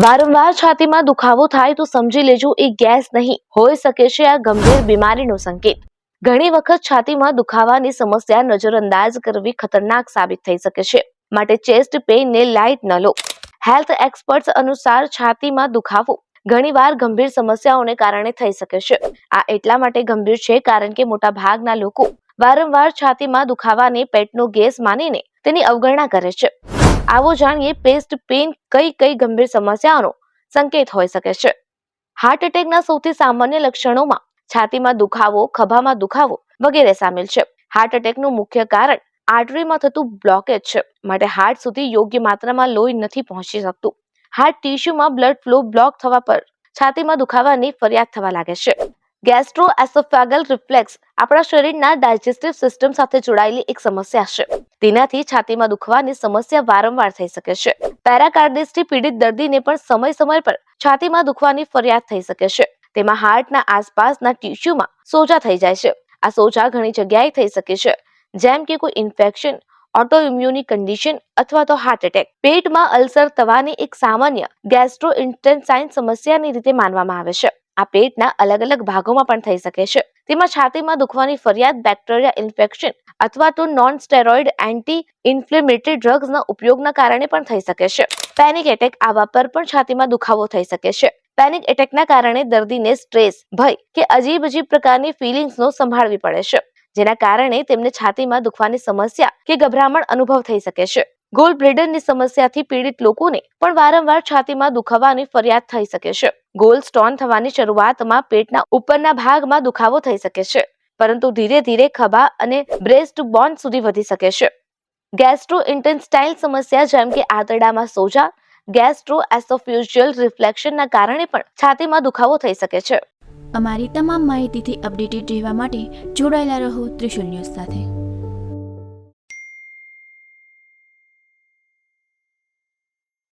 વારંવાર છાતીમાં દુખાવો થાય તો સમજી લેજો, એ ગેસ નહીં. હોઈ શકે છે આ ગંભીર બીમારીનો સંકેત. ઘણી વખત છાતીમાં દુખાવાની સમસ્યા નજરઅંદાજ કરવી ખતરનાક સાબિત થઈ શકે છે. માટે ચેસ્ટ પેઇનને લાઇટ ન લો. હેલ્થ એક્સપર્ટ્સ અનુસાર છાતીમાં દુખાવો ઘણીવાર ગંભીર સમસ્યાઓને કારણે થઈ શકે છે. આ એટલા માટે ગંભીર છે કારણ કે મોટા ભાગના લોકો વારંવાર છાતીમાં દુખાવાને, પેટનો ગેસ માનીને તેની અવગણના કરે છે. આવો જાણીએ પેસ્ટ પેઇન કઈ કઈ ગંભીર સમસ્યાઓનો સંકેત હોઈ શકે છે. હાર્ટ એટેકના સૌથી સામાન્ય લક્ષણોમાં છાતીમાં દુખાવો, ખભામાં દુખાવો વગેરે સામેલ છે. હાર્ટ એટેકનું મુખ્ય કારણ આર્ટરીમાં થતું બ્લોકેજ છે, માટે હાર્ટ સુધી યોગ્ય માત્રામાં લોહી નથી પહોંચી શકતું. હાર્ટ ટિશ્યુમાં બ્લડ ફ્લો બ્લોક થવા પર છાતીમાં દુખાવાની ફરિયાદ થવા લાગે છે. ગેસ્ટ્રો એસોફેગલ રિફ્લેક્સ આપણા શરીરના ડાયજેસ્ટિવ સિસ્ટમ સાથે જોડાયેલી એક સમસ્યા છે. તેનાથી છાતીમાં દુખવાની સમસ્યા વારંવાર થઈ શકે છે. પેરાકાર્ડિસથી પીડિત દર્દીને પણ સમય સમય પર છાતીમાં દુખવાની ફરિયાદ થઈ શકે છે. તેમાં હાર્ટના આસપાસના ટિશ્યુમાં સોજા થઈ જાય છે. આ સોજા ઘણી જગ્યાએ થઈ શકે છે. જેમ કે કોઈ ઇન્ફેક્શન ઓટો ઇમ્યુની કન્ડિશન અથવા તો હાર્ટ એટેક. પેટમાં અલ્સર થવાની એક સામાન્ય ગેસ્ટ્રો ઇન્ટેન્સાઇન સમસ્યાની રીતે માનવામાં આવે છે. આ પેટના અલગ અલગ ભાગોમાં પણ થઈ શકે છે. તેમાં છાતીમાં દુખવાની ફરિયાદ, બેક્ટેરિયા ઇન્ફેક્શન અથવા તો નોન સ્ટેરોઇડ એન્ટી ઇન્ફ્લેમેટરી ડ્રગ્સના ઉપયોગના કારણે પણ થઈ શકે છે. પેનિક એટેક આવા પર પણ છાતીમાં દુખાવો થઈ શકે છે. પેનિક એટેકના કારણે દર્દીને સ્ટ્રેસ, ભય કે અજીબ અજીબ પ્રકારની ફિલિંગ્સનો સંભાળવી પડે છે, જેના કારણે તેમને છાતીમાં દુખવાની સમસ્યા કે ગભરામણ અનુભવ થઈ શકે છે. ગોલ બ્લેડરની સમસ્યાથી પીડિત લોકોને પણ વારંવાર છાતીમાં દુખાવાની ફરિયાદ થઈ શકે છે. ગોલ સ્ટોન થવાની શરૂઆતમાં પેટના ઉપરના ભાગમાં દુખાવો થઈ શકે છે, પરંતુ ધીરે ધીરે ખભા અને બ્રેસ્ટ બોન સુધી વધી શકે છે. ગેસ્ટ્રો ઇન્ટેન્સ્ટાઇલ સમસ્યા જેમ કે આંતરડામાં સોજા ગેસ્ટ્રો એસોફ્યુઝિયલ રિફ્લેક્શનના કારણે પણ છાતીમાં દુખાવો થઈ શકે છે. અમારી તમામ માહિતીથી અપડેટેડ રહેવા માટે જોડાયેલા રહો ત્રિશુલ ન્યૂઝ સાથે.